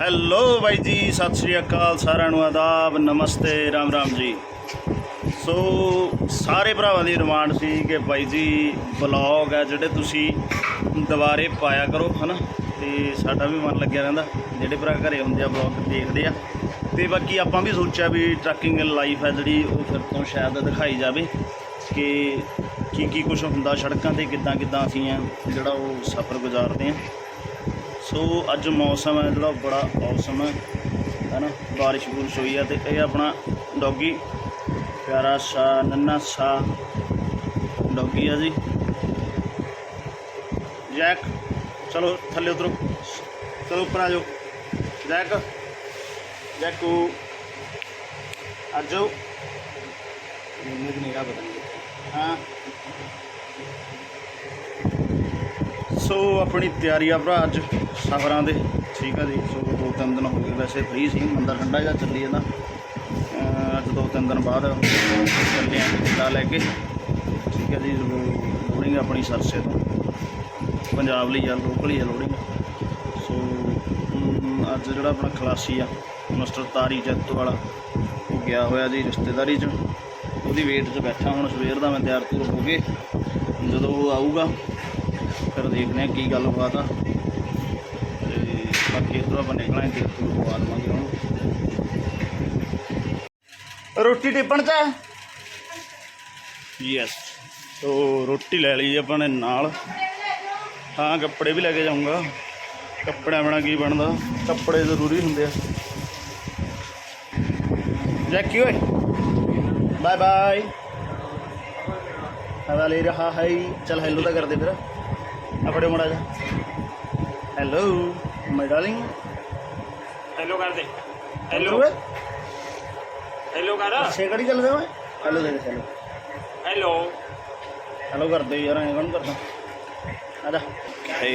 Hello ਬਾਈ ਜੀ, ਸਤਿ ਸ੍ਰੀ ਅਕਾਲ ਸਾਰਿਆਂ ਨੂੰ ਆਦਾਬ, ਨਮਸਤੇ, ਰਾਮ ਰਾਮ ਜੀ। ਸੋ ਸਾਰੇ ਭਰਾਵਾਂ ਦੀ ਡਿਮਾਂਡ ਸੀ ਕਿ ਬਾਈ ਜੀ ਬਲੌਗ ਹੈ ਜਿਹੜੇ ਤੁਸੀਂ ਦੁਬਾਰੇ ਪਾਇਆ ਕਰੋ, ਹਨਾ? ਤੇ ਸਾਡਾ ਵੀ ਮਨ ਲੱਗਿਆ ਰਹਿੰਦਾ, ਜਿਹੜੇ ਭਰਾ ਘਰੇ ਹੁੰਦੇ ਆ ਬਲੌਗ ਦੇਖਦੇ ਆ। ਤੇ ਬਾਕੀ ਆਪਾਂ ਵੀ ਸੋਚਿਆ ਵੀ ਟਰੱਕਿੰਗ ਲਾਈਫ ਹੈ ਜਿਹੜੀ, ਉਹ ਫਿਰ ਤੋਂ ਸ਼ਾਇਦ ਦਿਖਾਈ ਜਾਵੇ ਕਿ ਕੀ ਕੀ ਕੁਝ ਹੁੰਦਾ, ਸੜਕਾਂ ਤੇ ਕਿੱਦਾਂ ਕਿੱਦਾਂ ਅਸੀਂ ਆ, ਜਿਹੜਾ ਉਹ ਸਫ਼ਰ ਗੁਜ਼ਾਰਦੇ ਆ। ਸੋ ਅੱਜ ਮੌਸਮ ਹੈ ਜਿਹੜਾ ਬੜਾ ਔਸਮ ਹੈ ਹੈਨਾ ਬਾਰਿਸ਼ ਬੁਰਿਸ਼ ਹੋਈ ਹੈ ਤੇ ਇਹ ਆਪਣਾ ਡੌਗੀ ਪਿਆਰਾ ਸਾ ਨੰਨਾ ਸਾ ਡੌਗੀ ਆ ਜੀ। ਜੈਕ ਚਲੋ ਥੱਲੇ ਉਤਰੋ। ਚਲੋ ਉੱਪਰ ਆ ਜਾਓ। ਜੈਕ ਜੈਕੂ ਆ ਜਾਓ। ਮੈਨੂੰ ਵੀ ਨਿਗਾਹ ਪਤਾ। ਨਹੀਂ ਹਾਂ। ਸੋ ਆਪਣੀ ਤਿਆਰੀ ਆ ਭਰਾ ਅੱਜ ਸਫ਼ਰਾਂ ਦੇ। ਠੀਕ ਆ ਜੀ, ਸੋ ਦੋ ਤਿੰਨ ਦਿਨ ਹੋ ਗਏ ਵੈਸੇ ਫ੍ਰੀ ਸੀ, ਮੰਦਰ ਠੰਡਾ ਜਿਹਾ ਚੱਲੀ ਜਾਂਦਾ। ਅੱਜ ਦੋ ਤਿੰਨ ਦਿਨ ਬਾਅਦ ਚੱਲੇ ਆਂ ਕਿੱਲਾ ਲੈ ਕੇ। ਠੀਕ ਆ ਜੀ ਲੋਡਿੰਗ ਆਪਣੀ ਸਰਸੇ ਤੋਂ। ਪੰਜਾਬ ਲਈ ਆ, ਲੋਕਲ ਹੀ ਆ ਲੋਡਿੰਗ ਸੋ ਅੱਜ ਜਿਹੜਾ ਆਪਣਾ ਖਲਾਸੀ ਆ, ਮਾਸਟਰ ਤਾਰੀ ਜੱਤ ਵਾਲਾ, ਉਹ ਗਿਆ ਹੋਇਆ ਜੀ ਰਿਸ਼ਤੇਦਾਰੀ 'ਚ। ਉਹਦੀ ਵੇਟ 'ਚ ਬੈਠਾ, ਹੁਣ ਸਵੇਰ ਦਾ ਮੈਂ ਤਿਆਰ ਤੁਰ ਹੋ ਕੇ ਜਦੋਂ ਉਹ ਆਊਗਾ ਫਿਰ ਦੇਖਦੇ ਹਾਂ ਕੀ ਗੱਲਬਾਤ ਆ। ਤੇ ਬਾਕੀ ਇੱਧਰੋਂ ਆਪਾਂ ਨਿਕਲਾਂਗੇ ਤੇ ਤੂੰ ਪਵਾ ਲਵਾਂਗੇ ਉਹਨੂੰ ਰੋਟੀ ਟਿੱਪਣ ਚ ਯੈਸ ਸੋ ਰੋਟੀ ਲੈ ਲਈ ਆਪਾਂ ਨੇ ਨਾਲ। ਹਾਂ ਕੱਪੜੇ ਵੀ ਲੈ ਕੇ ਜਾਊਂਗਾ। ਕੱਪੜਿਆਂ ਬਣਾ ਕੀ ਬਣਦਾ? ਕੱਪੜੇ ਜ਼ਰੂਰੀ ਹੁੰਦੇ ਆ। ਜੈਕੀ ਓਏ। ਬਾਏ ਬਾਏ ਹਵਾ ਲੈ ਰਹਾ ਹੈ। ਚਲ ਹੈਲੋ ਤਾਂ ਕਰਦੇ ਫਿਰ। ਆ ਫੜਿਓ ਮੜਾ ਜਾ। ਹੈਲੋ ਮਾਈ ਡਾਰਲਿੰਗ ਹੈਲੋ ਕਰ ਦੇ। ਹੈਲੋ ਹੈਲੋ ਕਰ। ਅੱਛੇ ਕੜੀ ਚੱਲਦੇ ਓਏ? ਹੈਲੋ ਦੇ ਦੇ ਹੈਲੋ ਹੈਲੋ ਹੈਲੋ ਕਰਦੇ ਯਾਰ ਐਂ ਕੌਣ ਕਰਦਾ? ਆ ਜਾ। ਹੇ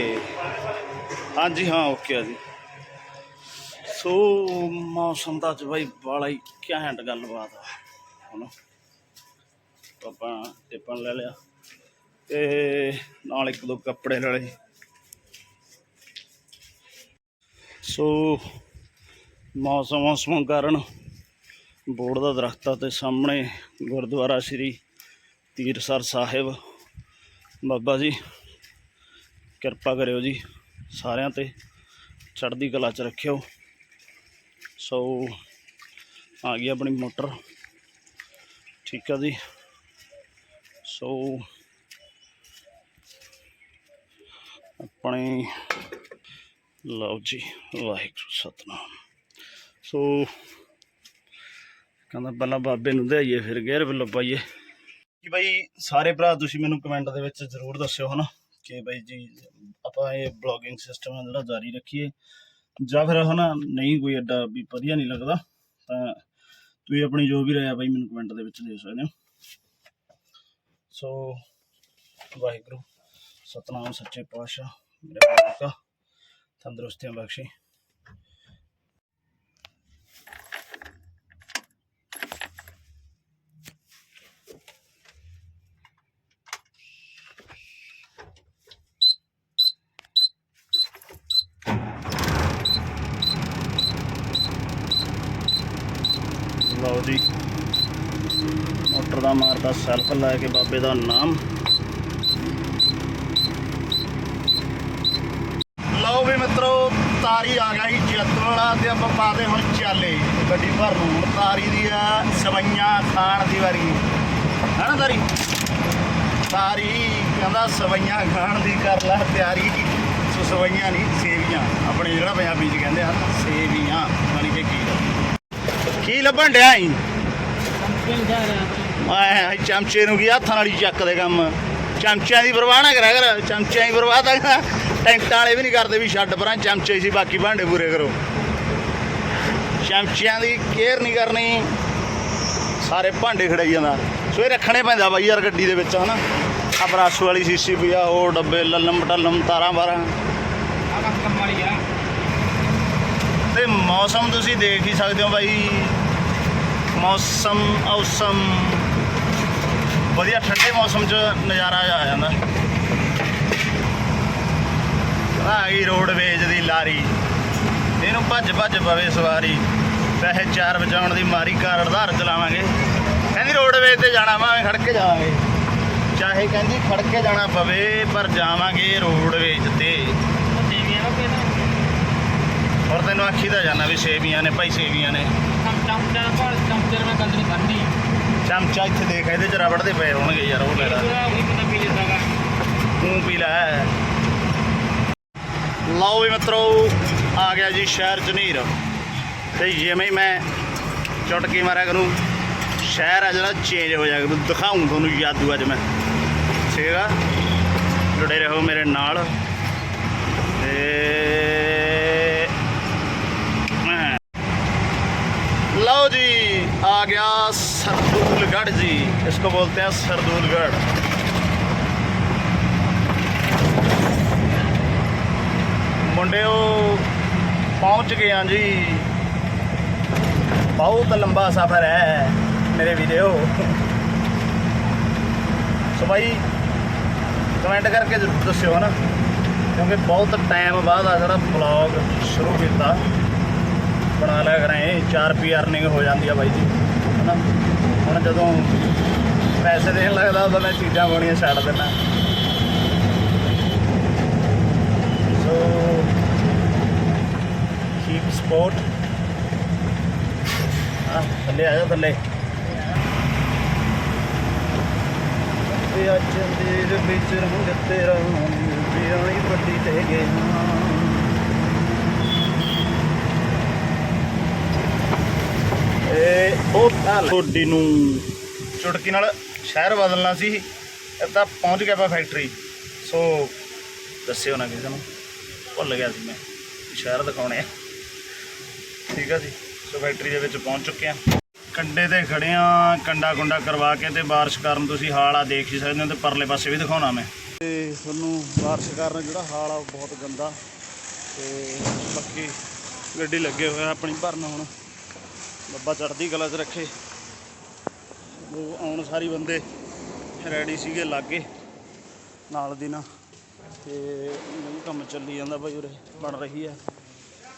ਹਾਂਜੀ ਹਾਂ ਓਕੇ ਆ ਜੀ। ਸੋ ਮੌਸਮ ਦਾ ਅੱਜ ਬਾਈ ਬਾਲਾ ਹੀ ਘੈਂਟ ਗੱਲਬਾਤ ਆ। ਹਨਾ? ਆਪਾਂ ਟਿੱਪਣ ਲੈ ਲਿਆ। ਤੇ ਨਾਲ ਇੱਕ ਦੋ ਕੱਪੜੇ ਲੈ ਸੋ, ਮੌਸਮ ਮੌਸਮ ਕਾਰਨ ਬੋਰਡ ਦਾ ਦਰਖਤ ਆ ਤੇ ਸਾਹਮਣੇ ਗੁਰਦੁਆਰਾ ਸ੍ਰੀ ਤੀਰਸਰ ਸਾਹਿਬ। ਬਾਬਾ ਜੀ, ਕਿਰਪਾ ਕਰਿਓ ਜੀ ਸਾਰਿਆਂ ਤੇ, ਚੜ੍ਹਦੀ ਕਲਾ ਚ ਰੱਖਿਓ। ਸੋ, ਆ ਗਈ ਆਪਣੀ ਮੋਟਰ। ਠੀਕ ਆ ਜੀ। ਸੋ ਆਪਣੇ ਲਓ ਜੀ, ਵਾਹਿਗੁਰੂ, ਸਤਨਾਮ। ਸੋ ਕਹਿੰਦਾ ਪਹਿਲਾਂ ਬਾਬੇ ਨੂੰ ਦੇਈਏ ਫਿਰ ਗੇਰ ਵੱਲੋਂ ਪਾਈਏ। ਕਿ ਬਈ, ਸਾਰੇ ਭਰਾ ਤੁਸੀਂ ਮੈਨੂੰ ਕਮੈਂਟ ਦੇ ਵਿੱਚ ਜ਼ਰੂਰ ਦੱਸਿਓ ਹਨਾ, ਕਿ ਬਈ ਜੀ, ਆਪਾਂ ਇਹ ਬਲੌਗਿੰਗ ਸਿਸਟਮ ਹੈ ਜਿਹੜਾ ਜਾਰੀ ਰੱਖੀਏ। ਜਾਂ ਫਿਰ ਹਨਾ, ਨਹੀਂ ਕੋਈ ਐਡਾ ਵੀ ਵਧੀਆ ਨਹੀਂ ਲੱਗਦਾ, ਤਾਂ ਤੁਸੀਂ ਆਪਣੀ ਜੋ ਵੀ ਰਾਏ ਬਾਈ ਮੈਨੂੰ ਕਮੈਂਟ ਦੇ ਵਿੱਚ ਦੇ ਸਕਦੇ ਹੋ। ਸੋ ਵਾਹਿਗੁਰੂ, ਸਤਨਾਮ ਸੱਚੇ ਪਾਤਸ਼ਾਹ। ਮੇਰੇ ਬਾਬਾ ਕਾ ਤੰਦਰੁਸਤੀਆਂ ਬਖਸ਼ੇ ਲਓ ਜੀ। ਮੋਟਰ ਦਾ ਮਾਰਦਾ ਸੈਲਫ ਲੈ ਕੇ ਬਾਬੇ ਦਾ ਨਾਮ ਲਓ ਵੀ ਮਿੱਤਰੋ ਤਾਰੀ ਆ ਗਿਆ ਜੀ ਜੱਤ ਤੇ ਆਪਾਂ ਪਾਦੇ ਹੁਣ ਚਾਲੇ। ਗੱਡੀ ਭਰ ਨੂੰ ਤਾਰੀ ਦੀ ਆ, ਸਵਈਆਂ ਖਾਣ ਦੀ ਵਾਰੀ। ਹੈ ਨਾ ਤਾਰੀ? ਤਾਰੀ ਕਹਿੰਦਾ ਸਵਈਆਂ ਖਾਣ ਦੀ ਕਰ ਲੈ, ਤਿਆਰੀ ਸੋ ਸਵਈਆਂ ਨਹੀਂ, ਸੇਵੀਆਂ। ਆਪਣੇ ਜਿਹੜਾ ਪੰਜਾਬੀ ਚ ਕਹਿੰਦੇ ਆ, ਸੇਵੀਆਂ। ਯਾਨੀ ਕਿ ਕੀ? ਕੀ ਲੱਭਣ ਡਿਆ ਈ? ਮੈਂ ਚਮਚੇ ਨੂੰ ਕੀ ਹੱਥਾਂ ਨਾਲ ਹੀ ਚੱਕਦੇ ਕੰਮ? ਚਮਚਿਆਂ ਦੀ ਪਰਵਾਹ ਨਾ ਕਰਿਆ ਕਰ, ਚਮਚਿਆਂ ਦੀ ਪਰਵਾਹ ਤਾਂ ਟੈਂਟਾਂ ਵਾਲੇ ਵੀ ਨਹੀਂ ਕਰਦੇ ਵੀ ਛੱਡ ਪਰਾਂ, ਚਮਚੇ ਸੀ ਬਾਕੀ ਭਾਂਡੇ ਪੂਰੇ ਕਰੋ। ਚਮਚਿਆਂ ਦੀ ਕੇਅਰ ਨਹੀਂ ਕਰਨੀ। ਸਾਰੇ ਭਾਂਡੇ ਖੜਾਈ ਜਾਂਦਾ। ਸੋ ਇਹ ਰੱਖਣੇ ਪੈਂਦਾ ਬਾਈ ਯਾਰ ਗੱਡੀ ਦੇ ਵਿੱਚ, ਹਨਾ? ਆ ਬਰਾਸੂ ਵਾਲੀ ਸੀਸੀ ਵੀ ਆ, ਉਹ ਡੱਬੇ, ਲੱਲਮ ਟੱਲਮ ਤਾਰਾਂ ਬਾਰਾਂ। ਆ ਤੇ ਮੌਸਮ ਤੁਸੀਂ ਦੇਖ ਹੀ ਸਕਦੇ ਹੋ ਬਾਈ। ਮੌਸਮ, ਔਸਮ। ਵਧੀਆ ਠੰਡੇ ਮੌਸਮ 'ਚ ਨਜ਼ਾਰਾ ਆ ਜਾਂਦਾ। ਆ ਗਈ ਰੋਡਵੇਜ ਦੀ ਲਾਰੀ। ਇਹਨੂੰ ਭੱਜ ਭੱਜ ਪਵੇ ਸਵਾਰੀ। ਪੈਸੇ ਚਾਰ ਵਜਾਉਣ ਦੀ ਮਾਰੀ ਕਾਰ ਆਧਾਰ ਚਲਾਵਾਂਗੇ। ਕਹਿੰਦੀ ਰੋਡਵੇਜ਼ ਤੇ ਜਾਣਾ ਵਾ ਖੜ ਕੇ ਜਾਵਾਂਗੇ। ਚਾਹੇ ਕਹਿੰਦੀ ਖੜ ਕੇ ਜਾਣਾ ਪਵੇ ਪਰ ਜਾਵਾਂਗੇ ਰੋਡਵੇਜ਼ ਤੇ। ਔਰ ਤੈਨੂੰ ਆਖੀ ਦਾ ਜਾਣਾ ਵੀ ਸੇਵੀਆਂ ਨੇ ਭਾਈ ਸੇਵੀਆਂ ਨੇ। ਚਮਚਾ ਇੱਥੇ ਦੇਖ ਇਹਦੇ ਚ ਰਬੜ ਦੇ ਪਏ ਹੋਣਗੇ ਯਾਰ ਉਹ ਲੈ ਲੈ। ਤੂੰ ਪੀ ਲੈ। ਲਓ ਵੀ ਮਿੱਤਰੋ, ਆ ਗਿਆ ਜੀ ਸ਼ਹਿਰ ਜਨੀਰ। ਤੇ ਜਿਵੇਂ ਮੈਂ ਚਟਕੀ ਮਾਰਿਆ ਕਰੂੰ, ਸ਼ਹਿਰ ਆ ਜਿਹੜਾ ਚੇਂਜ ਹੋ ਜਾਏਗਾ। ਦਿਖਾਉਂ ਤੁਹਾਨੂੰ ਜਾਦੂ ਅੱਜ ਮੈਂ। ਠੀਕ ਆ? ਜੁੜੇ ਰਹੋ ਮੇਰੇ ਨਾਲ। ਤੇ ਲਓ ਜੀ, ਆ ਗਿਆ ਸਰਦੂਲਗੜ੍ਹ ਜੀ। ਇਸ ਨੂੰ ਬੋਲਤੇ ਆ ਸਰਦੂਲਗੜ੍ਹ। ਮੁੰਡਿਓ ਪਹੁੰਚ ਗਏ ਹਾਂ ਜੀ। ਬਹੁਤ ਲੰਬਾ ਸਫ਼ਰ ਹੈ ਮੇਰੇ ਵੀਡੀਓ ਸੋ ਭਾਈ ਕਮੈਂਟ ਕਰਕੇ ਜ਼ਰੂਰ ਦੱਸਿਓ ਨਾ ਕਿਉਂਕਿ ਬਹੁਤ ਟਾਈਮ ਬਾਅਦ ਆ ਜਿਹੜਾ ਬਲੌਗ ਸ਼ੁਰੂ ਕੀਤਾ। ਬਣਾ ਲਿਆ ਕਰਾਂ ਚਾਰ ਪੀ ਅਰਨਿੰਗ ਹੋ ਜਾਂਦੀ ਆ ਬਾਈ ਜੀ। ਹਨਾ। ਹੁਣ ਜਦੋਂ ਪੈਸੇ ਦੇਣ ਲੱਗਦਾ ਉਦੋਂ ਮੈਂ ਚੀਜ਼ਾਂ ਪਾਉਣੀਆਂ ਛੱਡ ਦਿੰਦਾ। ਸੋ ਕੀਪ ਸਪੋਰਟ ਆ ਥੱਲੇ ਆ ਜਾ ਥੱਲੇ। ਇਹ ਅੱਜ ਦੇ ਵਿੱਚ ਰੰਗ ਤੇਰਾ ਵਿਆਹੀ ਵੱਡੀ ਤੇ ਗਏ ਇਹ ਉਹ ਤੁਹਾਡੀ ਨੂੰ ਚੁਟਕੀ ਨਾਲ ਸ਼ਹਿਰ ਬਦਲਣਾ ਸੀ ਇਹ ਤਾਂ ਪਹੁੰਚ ਗਿਆ ਪਾ ਫੈਕਟਰੀ ਸੋ ਦੱਸਿਓ ਨਾ ਕਿਸੇ ਨੂੰ। ਭੁੱਲ ਗਿਆ ਸੀ ਮੈਂ। ਸ਼ਹਿਰ ਦਿਖਾਉਣੇ ਆ। ਠੀਕ ਆ ਜੀ ਸੋ ਫੈਕਟਰੀ ਦੇ ਵਿੱਚ ਪਹੁੰਚ ਚੁੱਕੇ ਆ। ਕੰਡੇ ਤੇ ਖੜੇ ਆ, ਕੰਡਾ ਕੁੰਡਾ ਕਰਵਾ ਕੇ ਤੇ ਬਾਰਿਸ਼ ਕਾਰਨ ਤੁਸੀਂ ਹਾਲ ਆ ਦੇਖ ਹੀ ਸਕਦੇ ਹੋ ਤੇ ਪਰਲੇ ਪਾਸੇ ਵੀ ਦਿਖਾਉਣਾ ਮੈਂ। ਤੇ ਤੁਹਾਨੂੰ ਬਾਰਿਸ਼ ਕਾਰਨ ਜਿਹੜਾ ਹਾਲ ਆ ਉਹ ਬਹੁਤ ਗੰਦਾ ਤੇ ਬਾਕੀ ਗੱਡੀ ਲੱਗੇ ਹੋਇਆ ਆਪਣੀ ਭਰਨ ਹੁਣ। ਬੱਬਾ ਚੜਦੀ ਕਲਾ 'ਚ ਰੱਖੇ। ਉਹ ਆਉਣ ਸਾਰੀ ਬੰਦੇ ਰੈਡੀ ਸੀਗੇ ਲਾਗੇ। ਨਾਲ ਦੀ ਨਾਲ। ਤੇ ਨਹੀਂ ਕੰਮ ਚੱਲੀ ਜਾਂਦਾ ਬਾਈ ਉਰੇ, ਬਣ ਰਹੀ ਹੈ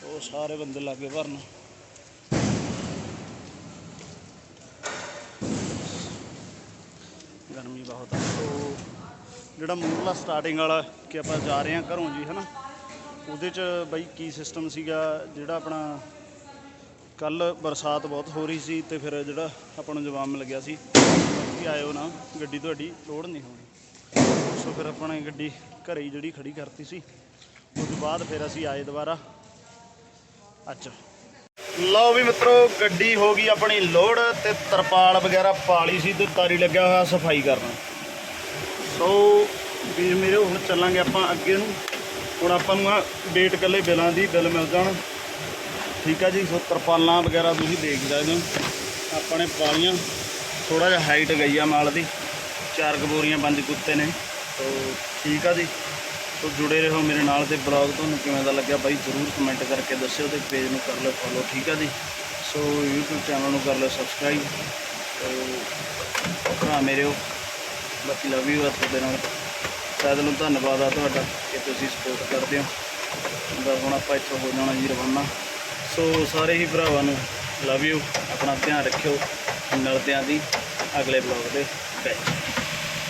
ਉਹ ਸਾਰੇ ਬੰਦੇ ਲਾਗੇ ਭਰਨ। ਗਰਮੀ ਬਹੁਤ ਆ। ਸੋ ਜਿਹੜਾ ਮੂਰਲਾ ਸਟਾਰਟਿੰਗ ਵਾਲਾ ਕਿ ਆਪਾਂ ਜਾ ਰਹੇ ਹਾਂ ਘਰੋਂ ਜੀ, ਹਨਾ? ਉਹਦੇ ਚ ਬਾਈ ਕੀ ਸਿਸਟਮ ਸੀਗਾ? ਜਿਹੜਾ ਆਪਣਾ ਕੱਲ ਬਰਸਾਤ ਬਹੁਤ ਹੋ ਰਹੀ ਸੀ ਤੇ ਫਿਰ ਜਿਹੜਾ ਆਪਾਂ ਨੂੰ ਜਵਾਬ ਮਿਲ ਗਿਆ ਸੀ। ਕਿ ਆਇਓ ਨਾ, ਗੱਡੀ ਤੁਹਾਡੀ ਲੋਡ ਨਹੀਂ ਹੋਣੀ। ਫਿਰ ਆਪਾਂ ਨੇ ਗੱਡੀ ਘਰੇ ਹੀ ਜਿਹੜੀ ਖੜੀ ਕਰਤੀ ਸੀ। ਉਸ ਤੋਂ ਬਾਅਦ ਫਿਰ ਅਸੀਂ ਆਏ ਦੁਬਾਰਾ। ਅੱਛਾ। ਲਓ ਵੀ ਮਿੱਤਰੋ, ਗੱਡੀ ਹੋ ਗਈ ਆਪਣੀ ਲੋਡ ਤੇ ਤਰਪਾਲ ਵਗੈਰਾ ਪਾਲੀ ਸੀ ਤੇ ਤਾਰੀ ਲੱਗਿਆ ਹੋਇਆ ਸਫ਼ਾਈ ਕਰਨ। ਸੋ ਵੀਰ ਮੇਰੇ ਹੁਣ ਚੱਲਾਂਗੇ ਆਪਾਂ ਅੱਗੇ ਨੂੰ। ਹੁਣ ਆਪਾਂ ਨੂੰ ਆ ਡੇਟ ਕੱਲੇ ਬਿਲਾਂ ਦੀ ਬਿੱਲ ਮਿਲ ਜਾਣ। ਠੀਕ ਆ ਜੀ, ਸੋ ਤਰਪਾਲਾਂ ਵਗੈਰਾ ਤੁਸੀਂ ਦੇਖ ਸਕਦੇ ਹੋ। ਆਪਾਂ ਨੇ ਪਾਲੀਆਂ। ਥੋੜਾ ਜਿਹਾ ਹਾਈਟ ਗਈ ਆ ਮਾਲ ਦੀ। ਚਾਰ ਕਬੋਰੀਆਂ, ਪੰਜ ਕੁੱਤੇ ਨੇ। ਸੋ ਠੀਕ ਆ ਜੀ। ਸੋ ਜੁੜੇ ਰਹੋ ਮੇਰੇ ਨਾਲ ਤੇ ਬਲੌਗ ਤੁਹਾਨੂੰ ਕਿਵੇਂ ਦਾ ਲੱਗਿਆ ਬਾਈ ਜ਼ਰੂਰ ਕਮੈਂਟ ਕਰਕੇ ਦੱਸਿਓ ਤੇ ਪੇਜ ਨੂੰ ਕਰ ਲਓ ਫੋਲੋ ਠੀਕ ਆ ਜੀ। ਸੋ YouTube ਚੈਨਲ ਨੂੰ ਕਰ ਲਓ ਸਬਸਕ੍ਰਾਈਬ ਤੇ ਭਰਾ ਮੇਰਿਓ ਬਾਕੀ ਲਵ ਯੂ ਆ ਤੁਹਾਡੇ ਨਾਲ। ਸਾਰਿਆਂ ਨੂੰ ਧੰਨਵਾਦ ਆ ਤੁਹਾਡਾ ਕਿ ਤੁਸੀਂ ਸਪੋਰਟ ਕਰਦੇ ਹੋ। ਬਸ ਹੁਣ ਆਪਾਂ ਇੱਥੋਂ ਹੋ ਜਾਣਾ ਜੀ ਰਵਾਨਾ। ਸੋ ਸਾਰੇ ਹੀ ਭਰਾਵਾਂ ਨੂੰ ਲਵ ਯੂ ਆਪਣਾ ਧਿਆਨ ਰੱਖਿਓ। ਮਿਲਦੇ ਆਂ ਦੀ ਅਗਲੇ ਬਲੌਗ ਦੇ ਵਿੱਚ।